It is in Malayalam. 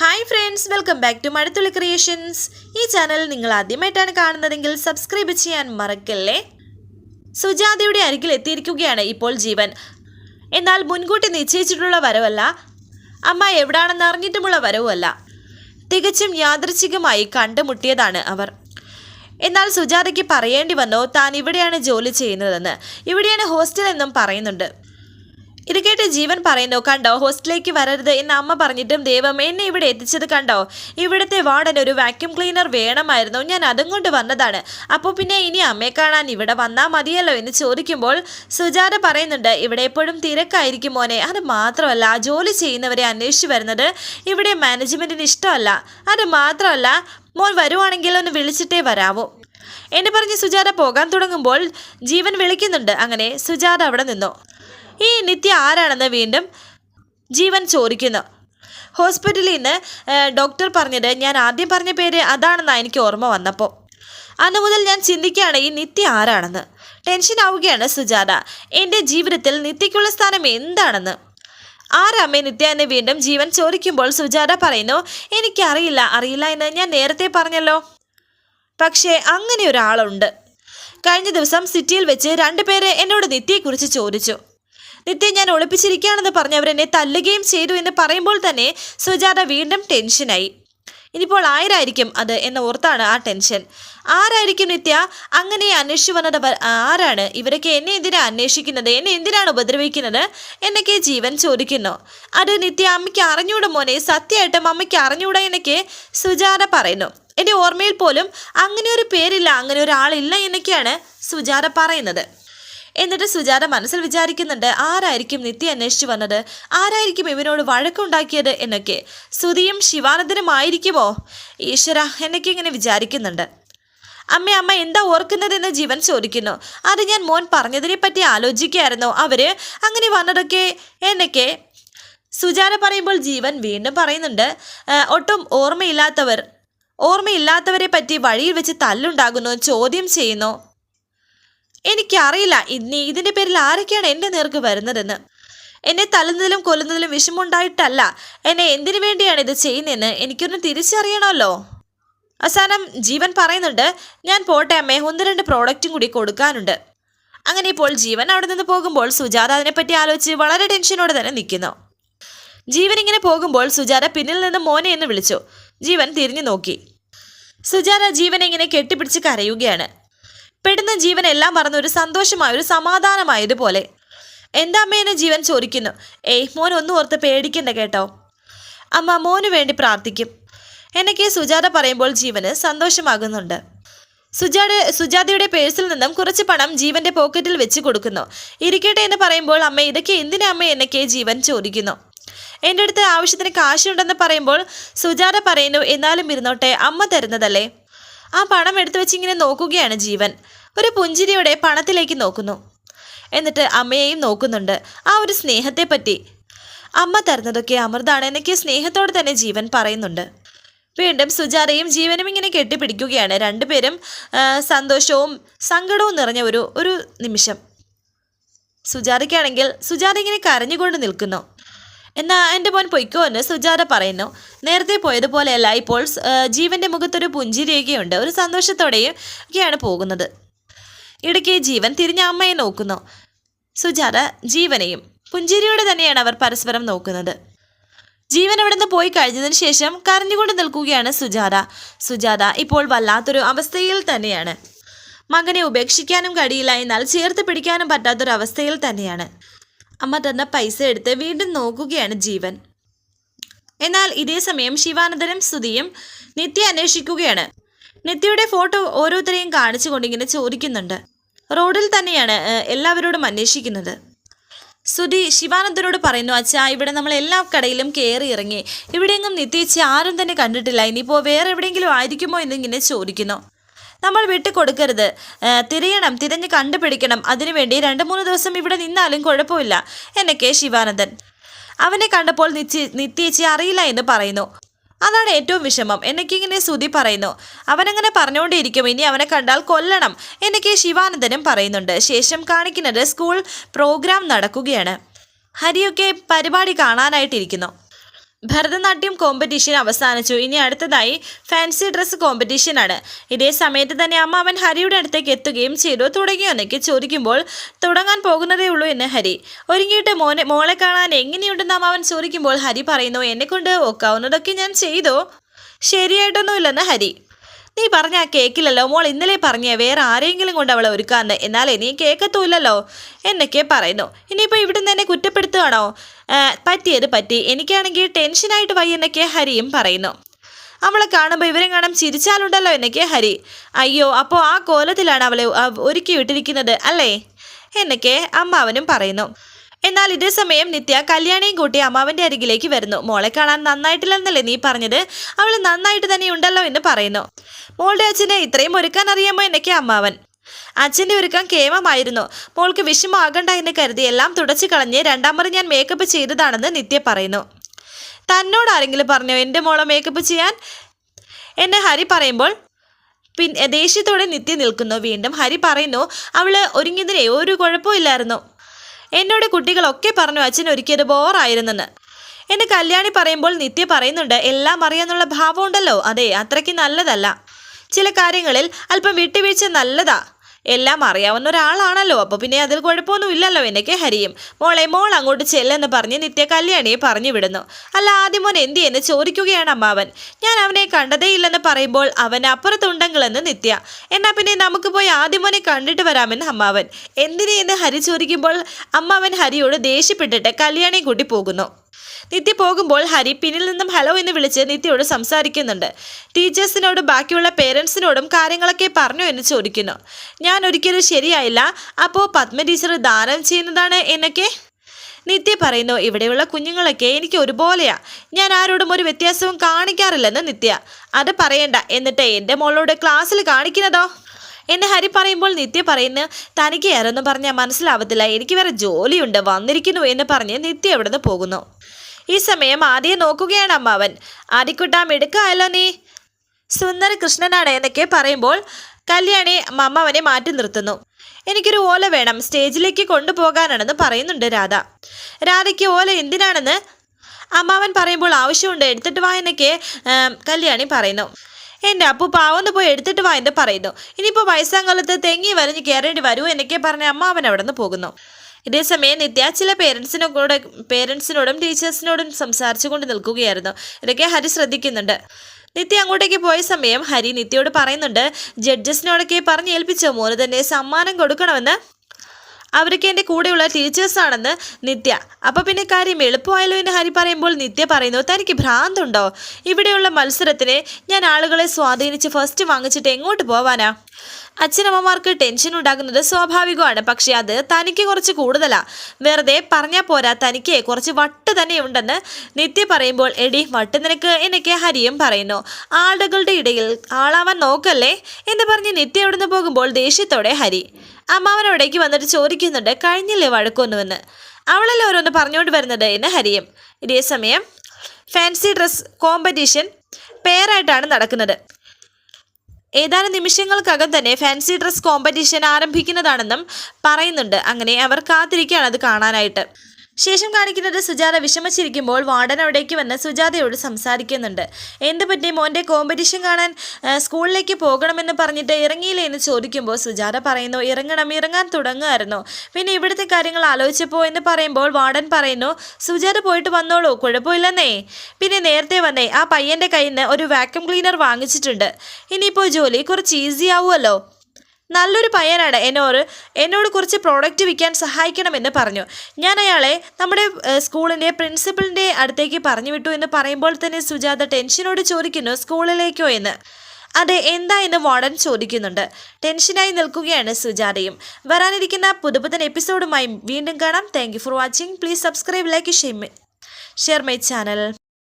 Hi friends welcome back to Mazhathulli creations ഈ ചാനൽ നിങ്ങൾ ആദ്യമായിട്ടാണ് കാണുന്നതെങ്കിൽ സബ്സ്ക്രൈബ് ചെയ്യാൻ മറക്കല്ലേ? സുജാതയുടെ അരികിൽ എത്തിയിരിക്കുകയാണ് ഇപ്പോൾ ജീവൻ. എന്നാൽ മുൻകൂട്ടി നിശ്ചയിച്ചിട്ടുള്ള വരവല്ല. അമ്മ എവിടാണെന്ന് അറിഞ്ഞിട്ടുമുള്ള വരവുമല്ല. തികച്ചും യാദൃച്ഛികമായി കണ്ടുമുട്ടിയതാണ് അവർ. എന്നാൽ സുജാതയ്ക്ക് പറയേണ്ടി വന്നോ താൻ ഇവിടെയാണ് ജോലി ചെയ്യുന്നതെന്ന്. ഇവിടെയാണ് ഹോസ്റ്റൽ എന്നും പറയുന്നുണ്ട്. ഇത് കേട്ട് ജീവൻ പറയുന്നു കണ്ടോ ഹോസ്റ്റലിലേക്ക് വരരുത് എന്ന് അമ്മ പറഞ്ഞിട്ടും ദൈവം എന്നെ ഇവിടെ എത്തിച്ചത് കണ്ടോ? ഇവിടുത്തെ വാർഡൻ ഒരു വാക്യൂം ക്ലീനർ വേണമായിരുന്നു. ഞാൻ അതും കൊണ്ട് വന്നതാണ്. അപ്പോൾ പിന്നെ ഇനി അമ്മയെ കാണാൻ ഇവിടെ വന്നാൽ മതിയല്ലോ എന്ന് ചോദിക്കുമ്പോൾ സുജാത പറയുന്നുണ്ട് ഇവിടെ എപ്പോഴും തിരക്കായിരിക്കും മോനെ. അത് മാത്രമല്ല ജോലി ചെയ്യുന്നവരെ അന്വേഷിച്ച് വരുന്നത് ഇവിടെ മാനേജ്മെന്റിന് ഇഷ്ടമല്ല. അത് മാത്രമല്ല മോൻ വരുവാണെങ്കിൽ ഒന്ന് വിളിച്ചിട്ടേ വരാവൂ. എന്നെ പറഞ്ഞ് സുജാത പോകാൻ തുടങ്ങുമ്പോൾ ജീവൻ വിളിക്കുന്നുണ്ട്. അങ്ങനെ സുജാത അവിടെ നിന്നു. ഈ നിത്യ ആരാണെന്ന് വീണ്ടും ജീവൻ ചോദിക്കുന്നു. ഹോസ്പിറ്റലിൽ നിന്ന് ഡോക്ടർ പറഞ്ഞത് ഞാൻ ആദ്യം പറഞ്ഞ പേര് അതാണെന്നാണ് എനിക്ക് ഓർമ്മ വന്നപ്പോൾ അന്ന് മുതൽ ഞാൻ ചിന്തിക്കുകയാണ് ഈ നിത്യ ആരാണെന്ന്. ടെൻഷൻ ആവുകയാണ് സുജാത. എന്റെ ജീവിതത്തിൽ നിത്യയ്ക്കുള്ള സ്ഥാനം എന്താണെന്ന്. ആരാമേ നിത്യ എന്ന് വീണ്ടും ജീവൻ ചോദിക്കുമ്പോൾ സുജാത പറയുന്നു എനിക്കറിയില്ല അറിയില്ല എന്ന് ഞാൻ നേരത്തെ പറഞ്ഞല്ലോ. പക്ഷേ അങ്ങനെ ഒരാളുണ്ട്. കഴിഞ്ഞ ദിവസം സിറ്റിയിൽ വെച്ച് രണ്ടുപേര് എന്നോട് നിത്യയെക്കുറിച്ച് ചോദിച്ചു. നിത്യ ഞാൻ ഒളിപ്പിച്ചിരിക്കുകയാണെന്ന് പറഞ്ഞ് എന്നെ തല്ലുകയും ചെയ്തു എന്ന് പറയുമ്പോൾ തന്നെ സുജാത വീണ്ടും ടെൻഷനായി. ഇനിയിപ്പോൾ ആരായിരിക്കും അത് എന്ന് ഓർത്താണ് ആ ടെൻഷൻ. ആരായിരിക്കും നിത്യ? അങ്ങനെ അന്വേഷിച്ചു വന്നത് ആരാണ്? ഇവരൊക്കെ എന്നെ എന്തിനാ അന്വേഷിക്കുന്നത്? എന്നെ എന്തിനാണ് ഉപദ്രവിക്കുന്നത്? എന്നൊക്കെ ജീവൻ ചോദിക്കുന്നു. അത് നിത്യ അമ്മയ്ക്ക് അറിഞ്ഞൂടെ മോനെ? സത്യമായിട്ടും അമ്മയ്ക്ക് അറിഞ്ഞൂടെ എന്നൊക്കെ സുജാത പറയുന്നു. എന്റെ ഓർമ്മയിൽ പോലും അങ്ങനെ ഒരു പേരില്ല അങ്ങനെ ഒരാളില്ല എന്നൊക്കെയാണ് സുജാത പറയുന്നത്. എന്നിട്ട് സുജാത മനസ്സിൽ വിചാരിക്കുന്നുണ്ട് ആരായിരിക്കും നിത്യ അന്വേഷിച്ചു വന്നത്? ആരായിരിക്കും ഇവനോട് വഴക്കുണ്ടാക്കിയത് എന്നൊക്കെ. സുതിയും ശിവാനന്ദനുമായിരിക്കുമോ ഈശ്വര എന്നൊക്കെ ഇങ്ങനെ വിചാരിക്കുന്നുണ്ട്. അമ്മ അമ്മ എന്താ ഓർക്കുന്നതെന്ന് ജീവൻ ചോദിക്കുന്നു. അത് ഞാൻ മോൻ പറഞ്ഞതിനെ പറ്റി ആലോചിക്കുകയായിരുന്നു. അവർ അങ്ങനെ വന്നതൊക്കെ എന്നൊക്കെ സുജാന പറയുമ്പോൾ ജീവൻ വീണ്ടും പറയുന്നുണ്ട്. "ആ, ഒട്ടും ഓർമ്മയില്ലാത്തവർ ഓർമ്മയില്ലാത്തവരെ പറ്റി വഴിയിൽ വെച്ച് തല്ലുണ്ടാകുന്നു ചോദ്യം ചെയ്യുന്നു. എനിക്കറിയില്ല. ഇനി ഇതിന്റെ പേരിൽ ആരൊക്കെയാണ് എന്റെ നേർക്ക് വരുന്നതെന്ന്. എന്നെ തല്ലുന്നതിലും കൊല്ലുന്നതിലും വിഷമുണ്ടായിട്ടല്ല എന്നെ എന്തിനു വേണ്ടിയാണ് ഇത് ചെയ്യുന്നതെന്ന് എനിക്കൊന്ന് തിരിച്ചറിയണമല്ലോ. അവസാനം ജീവൻ പറയുന്നുണ്ട് ഞാൻ പോട്ടെ അമ്മേ ഒന്ന് രണ്ട് പ്രോഡക്റ്റും കൂടി കൊടുക്കാനുണ്ട്. അങ്ങനെ ഇപ്പോൾ ജീവൻ അവിടെ നിന്ന് പോകുമ്പോൾ സുജാത അതിനെപ്പറ്റി ആലോചിച്ച് വളരെ ടെൻഷനോടെ തന്നെ നിൽക്കുന്നു. ജീവൻ ഇങ്ങനെ പോകുമ്പോൾ സുജാത പിന്നിൽ നിന്ന് മോനെ എന്ന് വിളിച്ചു. ജീവൻ തിരിഞ്ഞു നോക്കി. സുജാത ജീവനെ ഇങ്ങനെ കെട്ടിപ്പിടിച്ച് കരയുകയാണ്. പെടുന്ന ജീവൻ എല്ലാം മറന്ന് ഒരു സന്തോഷമായ ഒരു സമാധാനമായതുപോലെ എന്താ അമ്മേനെ ജീവൻ ചോദിക്കുന്നു? ഏയ് മോൻ ഒന്നും ഓർത്ത് പേടിക്കണ്ട കേട്ടോ. അമ്മ മോനു വേണ്ടി പ്രാർത്ഥിക്കും. എനിക്ക് സുജാത പറയുമ്പോൾ ജീവന് സന്തോഷമാകുന്നുണ്ട്. സുജാത സുജാതയുടെ പേഴ്സിൽ നിന്നും കുറച്ച് പണം ജീവന്റെ പോക്കറ്റിൽ വെച്ച് കൊടുക്കുന്നു. ഇരിക്കട്ടെ എന്ന് പറയുമ്പോൾ അമ്മ ഇതൊക്കെ എന്തിനാ അമ്മ എന്നൊക്കെ ജീവൻ ചോദിക്കുന്നു. എന്റെ അടുത്ത് ആവശ്യത്തിന് കാശുണ്ടെന്ന് പറയുമ്പോൾ സുജാത പറയുന്നു എന്നാലും ഇരുന്നോട്ടെ അമ്മ തരുന്നതല്ലേ? ആ പണം എടുത്തു വെച്ച് ഇങ്ങനെ നോക്കുകയാണ് ജീവൻ. ഒരു പുഞ്ചിരിയോടെ പണത്തിലേക്ക് നോക്കുന്നു. എന്നിട്ട് അമ്മയെയും നോക്കുന്നുണ്ട്. ആ ഒരു സ്നേഹത്തെ പറ്റി അമ്മ തരുന്നതൊക്കെ അമൃതാണ് എന്നൊക്കെ സ്നേഹത്തോടെ തന്നെ ജീവൻ പറയുന്നുണ്ട്. വീണ്ടും സുജാതയും ജീവനും ഇങ്ങനെ കെട്ടിപ്പിടിക്കുകയാണ്. രണ്ടുപേരും സന്തോഷവും സങ്കടവും നിറഞ്ഞ ഒരു ഒരു നിമിഷം. സുജാതയ്ക്കാണെങ്കിൽ സുജാത ഇങ്ങനെ കരഞ്ഞുകൊണ്ട് നിൽക്കുന്നു. എന്നാ എന്റെ മോൻ പൊയ്ക്കോ എന്ന് സുജാത പറയുന്നു. നേരത്തെ പോയതുപോലെയല്ല ഇപ്പോൾ ജീവന്റെ മുഖത്തൊരു പുഞ്ചിരിയൊക്കെയുണ്ട് ഒരു സന്തോഷത്തോടെയും ഒക്കെയാണ് പോകുന്നത്. ഇടയ്ക്ക് ജീവൻ തിരിഞ്ഞ അമ്മയെ നോക്കുന്നു. സുജാത ജീവനെയും പുഞ്ചിരിയോടെ തന്നെയാണ് അവർ പരസ്പരം നോക്കുന്നത്. ജീവൻ അവിടെ നിന്ന് പോയി കഴിഞ്ഞതിന് ശേഷം കരഞ്ഞുകൊണ്ട് നിൽക്കുകയാണ് സുജാത. സുജാത ഇപ്പോൾ വല്ലാത്തൊരു അവസ്ഥയിൽ തന്നെയാണ്. മകനെ ഉപേക്ഷിക്കാനും കഴിയില്ല എന്നാൽ ചേർത്ത് പിടിക്കാനും പറ്റാത്തൊരു അവസ്ഥയിൽ തന്നെയാണ്. അമ്മ തന്ന പൈസ എടുത്ത് വീണ്ടും നോക്കുകയാണ് ജീവൻ. എന്നാൽ ഇതേ സമയം ശിവാനന്ദനും സ്തുതിയും നിത്യ അന്വേഷിക്കുകയാണ്. നിത്യയുടെ ഫോട്ടോ ഓരോരുത്തരെയും കാണിച്ചുകൊണ്ട് ഇങ്ങനെ ചോദിക്കുന്നുണ്ട്. റോഡിൽ തന്നെയാണ് എല്ലാവരോടും അന്വേഷിക്കുന്നത്. സുധി ശിവാനന്ദനോട് പറയുന്നു അച്ഛാ ഇവിടെ നമ്മൾ എല്ലാ കടയിലും കയറി ഇറങ്ങി. ഇവിടെയെങ്ങും നിത്യച്ച് ആരും തന്നെ കണ്ടിട്ടില്ല. ഇനിയിപ്പോൾ വേറെ എവിടെയെങ്കിലും ആയിരിക്കുമോ എന്നിങ്ങനെ ചോദിക്കുന്നു. നമ്മൾ വിട്ടുകൊടുക്കരുത്. കൊടുക്കരുത് തിരയണം തിരഞ്ഞ് കണ്ടുപിടിക്കണം. അതിനുവേണ്ടി രണ്ട് മൂന്ന് ദിവസം ഇവിടെ നിന്നാലും കുഴപ്പമില്ല എന്നൊക്കെ ശിവാനന്ദൻ. അവനെ കണ്ടപ്പോൾ നിത്യ നിത്യേച്ചി അറിയില്ല എന്ന് പറയുന്നു. അതാണ് ഏറ്റവും വിഷമം എന്നൊക്കെ ഇങ്ങനെ സുധി പറയുന്നു. അവനങ്ങനെ പറഞ്ഞുകൊണ്ടേയിരിക്കും ഇനി അവനെ കണ്ടാൽ കൊല്ലണം എന്നൊക്കെ ശിവാനന്ദനും പറയുന്നുണ്ട്. ശേഷം കാണിക്കുന്നത് സ്കൂൾ പ്രോഗ്രാം നടക്കുകയാണ്. ഹരിയൊക്കെ പരിപാടി കാണാനായിട്ടിരിക്കുന്നു. ഭരതനാട്യം കോമ്പറ്റീഷൻ അവസാനിച്ചു. ഇനി അടുത്തതായി ഫാൻസി ഡ്രസ്സ് കോമ്പറ്റീഷനാണ് ഇതേ സമയത്ത് തന്നെ അമ്മാവൻ ഹരിയുടെ അടുത്തേക്ക് എത്തുകയും ചെയ്തു. തുടങ്ങിയോ എന്നൊക്കെ ചോദിക്കുമ്പോൾ തുടങ്ങാൻ പോകുന്നതേ ഉള്ളൂ എന്ന് ഹരി. ഒരുങ്ങിയിട്ട് മോനെ മോളെ കാണാൻ എങ്ങനെയുണ്ടെന്ന് അമ്മാവൻ ചോദിക്കുമ്പോൾ ഹരി പറയുന്നു എന്നെക്കൊണ്ട് ഒക്കാവുന്നതൊക്കെ ഞാൻ ചെയ്തു. ശരിയായിട്ടൊന്നുമില്ലെന്ന് ഹരി. നീ പറഞ്ഞ ആ കേക്കില്ലല്ലോ. മോൾ ഇന്നലെ പറഞ്ഞ വേറെ ആരെങ്കിലും കൊണ്ട് അവളെ ഒരുക്കാന്ന്. എന്നാലേ നീ കേക്കത്തൂല്ലല്ലോ. എന്നൊക്കെ പറയുന്നു. ഇനിയിപ്പോൾ ഇവിടുന്ന് എന്നെ കുറ്റപ്പെടുത്തുകയാണോ പറ്റിയത് പറ്റി. എനിക്കാണെങ്കിൽ ടെൻഷനായിട്ട് വയ്യ എന്നൊക്കെ ഹരിയും പറയുന്നു. അവളെ കാണുമ്പോൾ ഇവരെ കാണാൻ ചിരിച്ചാലുണ്ടല്ലോ എന്നൊക്കെ ഹരി. അയ്യോ അപ്പോൾ ആ കോലത്തിലാണ് അവളെ ഒരുക്കി വിട്ടിരിക്കുന്നത് അല്ലേ? എന്നൊക്കെ അമ്മാവനും പറയുന്നു. എന്നാൽ ഇതേ സമയം നിത്യ കല്യാണിയും കൂട്ടി അമ്മാവന്റെ അരികിലേക്ക് വരുന്നു. മോളെ കാണാൻ നന്നായിട്ടില്ലെന്നല്ലേ നീ പറഞ്ഞത്? അവൾ നന്നായിട്ട് തന്നെ ഉണ്ടല്ലോ എന്ന് പറയുന്നു. മോളുടെ അച്ഛനെ ഇത്രയും ഒരുക്കാൻ അറിയാമോ എന്നൊക്കെ അമ്മാവൻ. അച്ഛന്റെ ഒരുക്കം കേമമായിരുന്നു. മോൾക്ക് വിഷമാകണ്ട എന്ന് കരുതി എല്ലാം തുടച്ചു കളഞ്ഞ് രണ്ടാമത് ഞാൻ മേക്കപ്പ് ചെയ്തതാണെന്ന് നിത്യ പറയുന്നു. തന്നോട് ആരെങ്കിലും പറഞ്ഞോ എന്റെ മോളെ മേക്കപ്പ് ചെയ്യാൻ? എന്നെ ഹരി പറയുമ്പോൾ പിന്നെ ദേഷ്യത്തോടെ നിത്യ നിൽക്കുന്നു. വീണ്ടും ഹരി പറയുന്നു അവൾ ഒരുങ്ങിയതിനെ ഒരു കുഴപ്പമില്ലായിരുന്നു എന്നോട് കുട്ടികളൊക്കെ പറഞ്ഞു അച്ഛൻ ഒരിക്കലും ബോറായിരുന്നെന്ന്. എന്നെ കല്യാണി പറയുമ്പോൾ നിത്യ പറയുന്നുണ്ട് എല്ലാം അറിയാന്നുള്ള ഭാവം ഉണ്ടല്ലോ അതെ അത്രയ്ക്ക് നല്ലതല്ല. ചില കാര്യങ്ങളിൽ അല്പം വിട്ടുവീഴ്ച നല്ലതാ. എല്ലാം അറിയാവുന്ന ഒരാളാണല്ലോ. അപ്പോൾ പിന്നെ അതിൽ കുഴപ്പമൊന്നും ഇല്ലല്ലോ. എന്നൊക്കെ ഹരിയും. മോളെ മോൾ അങ്ങോട്ട് ചെല്ലെന്ന് പറഞ്ഞ് നിത്യ കല്യാണിയെ പറഞ്ഞു വിടുന്നു. അല്ല ആദ്യം മോൻ എന്തി എന്ന് ചോദിക്കുകയാണ് അമ്മാവൻ. ഞാൻ അവനെ കണ്ടതേ ഇല്ലെന്ന് പറയുമ്പോൾ അവൻ അപ്പുറത്തുണ്ടെങ്കിലെന്ന് നിത്യ. എന്നാ പിന്നെ നമുക്ക് പോയി ആദ്യം മോനെ കണ്ടിട്ട് വരാമെന്ന് അമ്മാവൻ. എന്തിനെ എന്ന് ഹരി ചോദിക്കുമ്പോൾ അമ്മാവൻ ഹരിയോട് ദേഷ്യപ്പെട്ടിട്ട് കല്യാണിയെ കൂട്ടി പോകുന്നു. നിത്യ പോകുമ്പോൾ ഹരി പിന്നിൽ നിന്നും ഹലോ എന്ന് വിളിച്ച് നിത്യയോട് സംസാരിക്കുന്നുണ്ട്. ടീച്ചേഴ്സിനോടും ബാക്കിയുള്ള പേരൻസിനോടും കാര്യങ്ങളൊക്കെ പറഞ്ഞു എന്ന് ചോദിക്കുന്നു. ഞാൻ ഒരിക്കലും ശരിയായില്ല. അപ്പോൾ പത്മ ടീച്ചർ ദാനം ചെയ്യുന്നതാണ് എന്നൊക്കെ? നിത്യ പറയുന്നു ഇവിടെയുള്ള കുഞ്ഞുങ്ങളൊക്കെ എനിക്ക് ഒരുപോലെയാ. ഞാൻ ആരോടും ഒരു വ്യത്യാസവും കാണിക്കാറില്ലെന്ന് നിത്യ. അത് പറയണ്ട. എന്നിട്ട് എന്റെ മോളോട് ക്ലാസ്സിൽ കാണിക്കുന്നതോ? എന്നെ ഹരി പറയുമ്പോൾ നിത്യ പറയുന്നു തനിക്ക് ഏറെന്ന് പറഞ്ഞാൽ മനസ്സിലാവത്തില്ല. എനിക്ക് വേറെ ജോലിയുണ്ട്. വന്നിരിക്കുന്നു എന്ന് പറഞ്ഞ് നിത്യ ഇവിടുന്ന് പോകുന്നു. ഈ സമയം ആദ്യം നോക്കുകയാണ് അമ്മാവൻ. ആദിക്കുട്ടാം മിടുക്കായല്ലോ നീ. സുന്ദര കൃഷ്ണനാണ് എന്നൊക്കെ പറയുമ്പോൾ കല്യാണി അമ്മാവനെ മാറ്റി നിർത്തുന്നു. എനിക്കൊരു ഓല വേണം. സ്റ്റേജിലേക്ക് കൊണ്ടുപോകാനാണെന്ന് പറയുന്നുണ്ട് രാധ. രാധയ്ക്ക് ഓല എന്തിനാണെന്ന് അമ്മാവൻ പറയുമ്പോൾ ആവശ്യമുണ്ട്. എടുത്തിട്ട് വാ എന്നൊക്കെ കല്യാണി പറയുന്നു. എന്റെ അപ്പു പാവന്ന് പോയി എടുത്തിട്ട് വാ എന്ന് പറയുന്നു. ഇനിയിപ്പോൾ വയസ്സാങ്കാലത്ത് തെങ്ങി വരഞ്ഞ് കയറേണ്ടി വരൂ എന്നൊക്കെ പറഞ്ഞ് അമ്മാവൻ അവിടെ നിന്ന് പോകുന്നു. ഇതേസമയം നിത്യ ചില പേരൻസിനോട് പേരൻസിനോടും ടീച്ചേഴ്സിനോടും സംസാരിച്ചു കൊണ്ട് നിൽക്കുകയായിരുന്നു. ഇതൊക്കെ ഹരി ശ്രദ്ധിക്കുന്നുണ്ട്. നിത്യ അങ്ങോട്ടേക്ക് പോയ സമയം ഹരി നിത്യയോട് പറയുന്നുണ്ട് ജഡ്ജസിനോടൊക്കെ പറഞ്ഞ് ഏൽപ്പിച്ച? മോന് തന്നെ സമ്മാനം കൊടുക്കണമെന്ന്. അവരൊക്കെ എന്റെ കൂടെയുള്ള ടീച്ചേഴ്സാണെന്ന് നിത്യ. അപ്പോൾ പിന്നെ കാര്യം എളുപ്പമായല്ലോ എന്ന് ഹരി പറയുമ്പോൾ നിത്യ പറയുന്നു തനിക്ക് ഭ്രാന്തുണ്ടോ? ഇവിടെയുള്ള മത്സരത്തിന് ഞാൻ ആളുകളെ സ്വാധീനിച്ച് ഫസ്റ്റ് വാങ്ങിച്ചിട്ട് എങ്ങോട്ട് പോവാനാ? അച്ഛനമ്മമാർക്ക് ടെൻഷൻ ഉണ്ടാകുന്നത് സ്വാഭാവികമാണ്. പക്ഷേ അത് തനിക്ക് കുറച്ച് കൂടുതലാ. വെറുതെ പറഞ്ഞാൽ പോരാ തനിക്ക് കുറച്ച് വട്ട് തന്നെ ഉണ്ടെന്ന് നിത്യ പറയുമ്പോൾ എടി വട്ട് നിനക്ക് എന്നൊക്കെ ഹരിയും പറയുന്നു. ആളുകളുടെ ഇടയിൽ ആളാവാൻ നോക്കല്ലേ? എന്ന് പറഞ്ഞ് നിത്യ ഇവിടുന്ന് പോകുമ്പോൾ ദേഷ്യത്തോടെ ഹരി അമ്മാവൻ അവിടേക്ക് വന്നിട്ട് ചോദിക്കുന്നുണ്ട് കഴിഞ്ഞില്ലേ വഴക്കൊന്നുവെന്ന് അവളല്ലേ ഓരോന്ന് പറഞ്ഞുകൊണ്ട് വരുന്നത് എന്ന് ഹരിയും. ഇതേ സമയം ഫാൻസി ഡ്രസ് കോമ്പറ്റീഷൻ പേരായിട്ടാണ് നടക്കുന്നത്. ഏതാനും നിമിഷങ്ങൾക്കകം തന്നെ ഫാൻസി ഡ്രസ് കോമ്പറ്റീഷൻ ആരംഭിക്കുന്നതാണെന്നും പറയുന്നുണ്ട്. അങ്ങനെ അവർ കാത്തിരിക്കുകയാണ് അത് കാണാനായിട്ട്. ശേഷം കാണിക്കുന്നത് സുജാത വിഷമിച്ചിരിക്കുമ്പോൾ വാർഡൻ അവിടേക്ക് വന്ന് സുജാതയോട് സംസാരിക്കുന്നുണ്ട്. എന്ത് പറ്റി? മോന്റെ കോമ്പറ്റീഷൻ കാണാൻ സ്കൂളിലേക്ക് പോകണമെന്ന് പറഞ്ഞിട്ട് ഇറങ്ങിയില്ലേ? എന്ന് ചോദിക്കുമ്പോൾ സുജാത പറയുന്നു ഇറങ്ങണം ഇറങ്ങാൻ തുടങ്ങുമായിരുന്നു. പിന്നെ ഇവിടുത്തെ കാര്യങ്ങൾ ആലോചിച്ചപ്പോ എന്ന് പറയുമ്പോൾ വാർഡൻ പറയുന്നു സുജാത പോയിട്ട് വന്നോളൂ കുഴപ്പമില്ലെന്നേ. പിന്നെ നേരത്തെ വന്നേ ആ പയ്യന്റെ കയ്യിൽ നിന്ന് ഒരു വാക്യൂം ക്ലീനർ വാങ്ങിച്ചിട്ടുണ്ട്. ഇനിയിപ്പോൾ ജോലി കുറച്ച് ഈസി ആവുമല്ലോ. നല്ലൊരു പയ്യനാണ് എന്നോട്. എന്നോട് കുറച്ച് പ്രോഡക്റ്റ് വിൽക്കാൻ സഹായിക്കണമെന്ന് പറഞ്ഞു. ഞാൻ അയാളെ നമ്മുടെ സ്കൂളിന്റെ പ്രിൻസിപ്പളിന്റെ അടുത്തേക്ക് പറഞ്ഞു വിട്ടു എന്ന് പറയുമ്പോൾ തന്നെ സുജാത ടെൻഷനോട് ചോദിക്കുന്നു സ്കൂളിലേക്കോ എന്ന്? അതെ എന്താ എന്ന് വാർഡൻ ചോദിക്കുന്നുണ്ട്. ടെൻഷനായി നിൽക്കുകയാണ് സുജാതയും. വരാനിരിക്കുന്ന പുതുപുത്തൻ എപ്പിസോഡുമായി വീണ്ടും കാണാം. Thank for watching please subscribe like share my channel